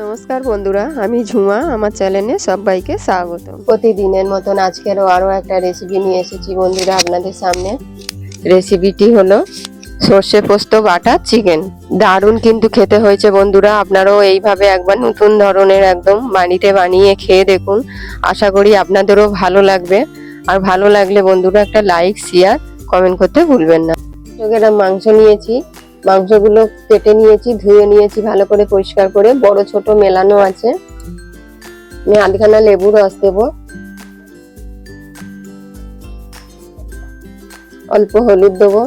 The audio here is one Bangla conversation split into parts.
নমস্কার বন্ধুরা, আমি ঝুমা, আমার চ্যানেলে সবাইকে স্বাগত। প্রতিদিনের মতন আজকেরও আরও একটা রেসিপি নিয়ে এসেছি বন্ধুরা আপনাদের সামনে। রেসিপিটি হলো সর্ষে পোস্ত বাটা চিকেন দারুণ কিন্তু খেতে হয়েছে বন্ধুরা, আপনারাও এইভাবে একবার নতুন ধরনের একদম বাড়িতে বানিয়ে খেয়ে দেখুন। আশা করি আপনাদেরও ভালো লাগবে। আর ভালো লাগলে বন্ধুরা একটা লাইক শেয়ার কমেন্ট করতে ভুলবেন না। মাংস নিয়েছি। মাংসগুলো কেটে নিয়েছি, ধুয়ে নিয়েছি ভালো করে পরিষ্কার করে। বড় ছোট মেলানো আছে। আমি আধখানা লেবু রস দেবো। অল্প হলুদ দেবো।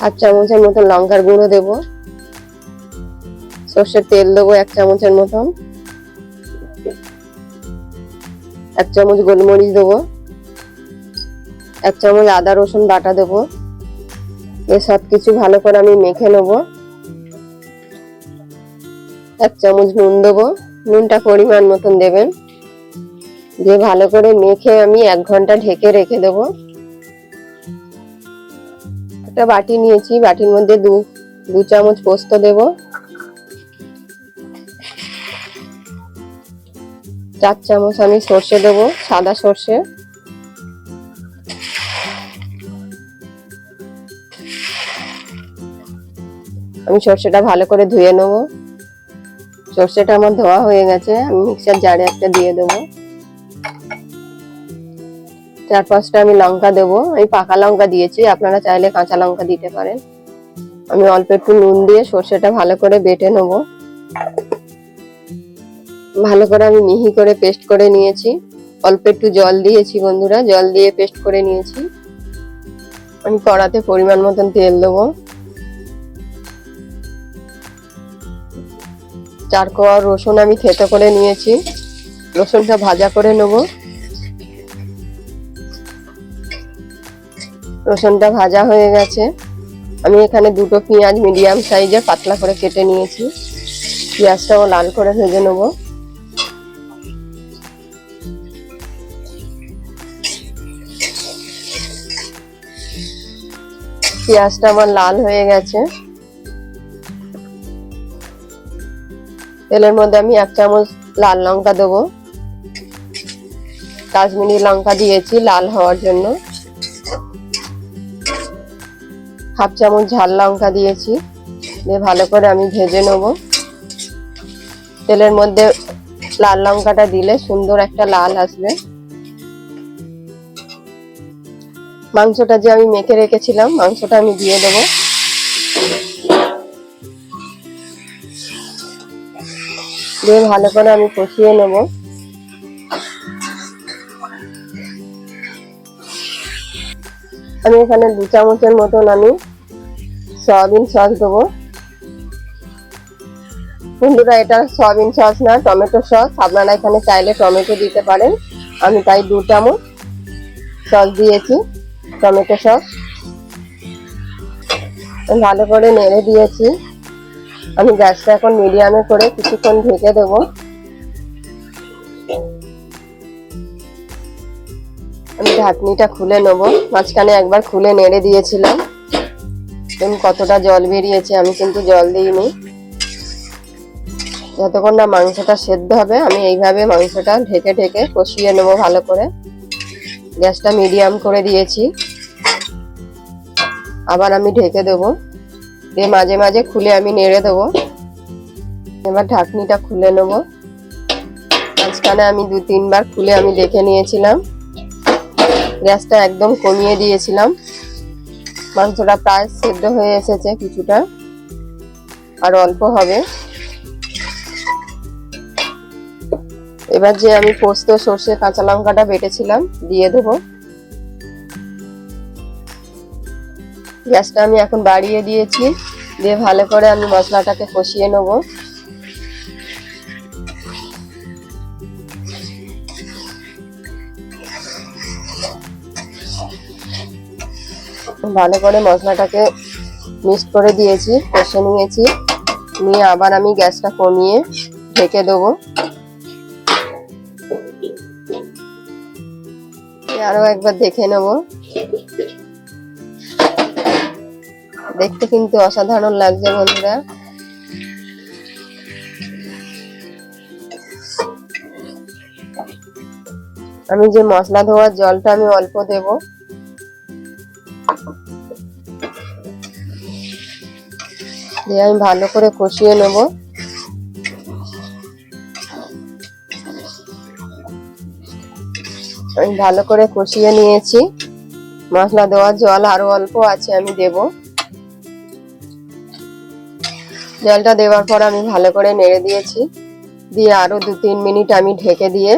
হাফ চামচের মতো লঙ্কার গুঁড়ো দেবো। সর্ষের তেল দেবো এক চামচের মতন। এক চামচ গোলমরিচ দেবো। এক চামচ আদা রসুন বাটা দেবো। এ সব কিছু ভালো করে আমি মেখে নেব। এক চামচ নুন দেবো। নুনটা পরিমাণ মতন দেবেন। দিয়ে ভালো করে মেখে আমি এক ঘণ্টা ঢেকে রেখে দেবো। একটা বাটি নিয়েছি, বাটির মধ্যে দু দু চামচ পোস্ত দেব। চার চামচ আমি সর্ষে দেবো, সাদা সর্ষে। আমি সর্ষেটা ভালো করে ধুয়ে নেব। সর্ষেটা আমার ধোয়া হয়ে গেছে, আমি মিক্সার জারে একটা দিয়ে দেব। চার পাঁচটা আমি লঙ্কা দেবো, আমি পাকা লঙ্কা দিয়েছি, আপনারা চাইলে কাঁচা লঙ্কা দিতে পারেন। আমি অল্প একটু নুন দিয়ে সর্ষেটা ভালো করে বেটে নেব। ভালো করে আমি মিহি করে পেস্ট করে নিয়েছি। অল্প একটু জল দিয়েছি বন্ধুরা, জল দিয়ে পেস্ট করে নিয়েছি। আমি কড়াতে পরিমাণ মতন তেল দেবো। চার কোয়া রসুন আমি থেতো করে নিয়েছি। রসুনটা ভাজা করে নেব। রসুনটা ভাজা হয়ে গেছে। আমি এখানে দুটো পেঁয়াজ মিডিয়াম সাইজে পাতলা করে কেটে নিয়েছি। পেঁয়াজটাও লাল করে ভেজে নেব। পেঁয়াজটা আমার লাল হয়ে গেছে। তেলের মধ্যে আমি এক চামচ লাল লঙ্কা দেবো। কাশ্মীরি লঙ্কা দিয়েছি লাল হওয়ার জন্য। হাফ চামচ ঝাল লঙ্কা দিয়েছি। দিয়ে ভালো করে আমি ভেজে নেব। তেলের মধ্যে লাল লঙ্কাটা দিলে সুন্দর একটা লাল আসবে। মাংসটা যে আমি মেখে রেখেছিলাম, মাংসটা আমি দিয়ে দেবো। দিয়ে ভালো করে আমি কষিয়ে নেব। আমি এখানে দু চামচের মতন আমি সয়াবিন সস দেবো। বন্ধুরা, এটা সয়াবিন সস না, টমেটো সস। আপনারা এখানে চাইলে টমেটো দিতে পারেন। আমি তাই দু চামচ সস দিয়েছি, টমেটো সস। ভালো করে নেড়ে দিয়েছি। আমি গ্যাসটা এখন মিডিয়ামে করে কিছুক্ষণ ঢেকে দেব। আমি ঢাকনিটা খুলে নেব। মাঝখানে একবার খুলে নেড়ে দিয়েছিলাম। কতটা জল বেরিয়েছে, আমি কিন্তু জল দিইনি। যতক্ষণ না মাংসটা সেদ্ধ হবে, আমি এইভাবে মাংসটা ঢেকে ঢেকে কষিয়ে নেব ভালো করে। গ্যাসটা মিডিয়াম করে দিয়েছি। আবার আমি ঢেকে দেবো। দিয়ে মাঝে মাঝে খুলে আমি নেড়ে দেবো। এবার ঢাকনিটা খুলে নেব। মাঝখানে আমি দু, তিনবার খুলে আমি দেখে নিয়েছিলাম। গ্যাসটা একদম কমিয়ে দিয়েছিলাম। মাংসটা প্রায় সেদ্ধ হয়ে এসেছে কিছুটা। আর অল্প হবে। এবার যে আমি পোস্ত, সর্ষে, কাঁচা লঙ্কাটা বেটেছিলাম, দিয়ে দেবো। গ্যাসটা আমি এখন বাড়িয়ে দিয়েছি। দিয়ে ভালো করে আমি মশলাটাকে কষিয়ে নেব। ভালো করে মশলাটাকে মিক্স করে দিয়েছি, কষে নিয়েছি। নিয়ে আবার আমি গ্যাসটা কমিয়ে ঢেকে দেবো। আরও একবার দেখে নেব। দেখতে কিন্তু অসাধারণ লাগছে, বন্ধুরা। আমি যে মশলা ধোয়ার জলটা আমি অল্প দেব। দিয়ে আমি ভালো করে কষিয়ে নেব। আমি ভালো করে কষিয়ে নিয়েছি। মশলা দেওয়ার জল আরও অল্প আছে, আমি দেব। জলটা দেওয়ার পর আমি ভালো করে নেড়ে দিয়েছি। দিয়ে আরও দু তিন মিনিট আমি ঢেকে দিয়ে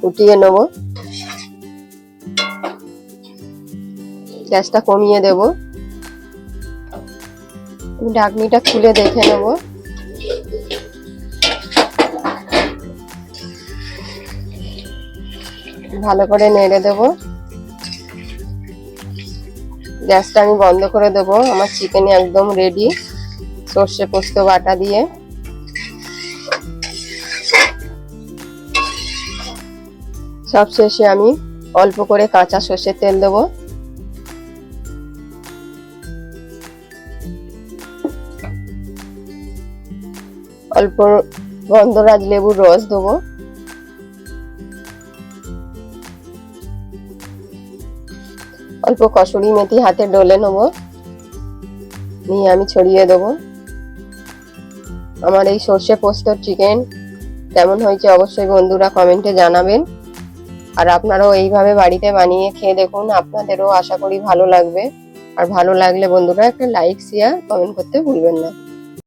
ফুটিয়ে নেব। গ্যাসটা কমিয়ে দেব। আমি ঢাকনিটা খুলে দেখে নেব। ভালো করে নেড়ে দেব। গ্যাসটা আমি বন্ধ করে দেব। আমার চিকেন একদম রেডি সর্ষে পোস্ত বাটা দিয়ে। সব শেষে আমি অল্প করে কাঁচা সর্ষের তেল দেবো। অল্প গন্ধরাজ লেবুর রস দেবো। অল্প কসুরি মেথি হাতে ডলে নেব। নিয়ে আমি ছড়িয়ে দেবো। আমার এই সর্ষে পোস্তর চিকেন কেমন হয়েছে অবশ্যই বন্ধুরা কমেন্টে জানাবেন। আর আপনারাও এইভাবে বাড়িতে বানিয়ে খেয়ে দেখুন, আপনাদেরও আশা করি ভালো লাগবে। আর ভালো লাগলে বন্ধুরা একটা লাইক শেয়ার কমেন্ট করতে ভুলবেন না।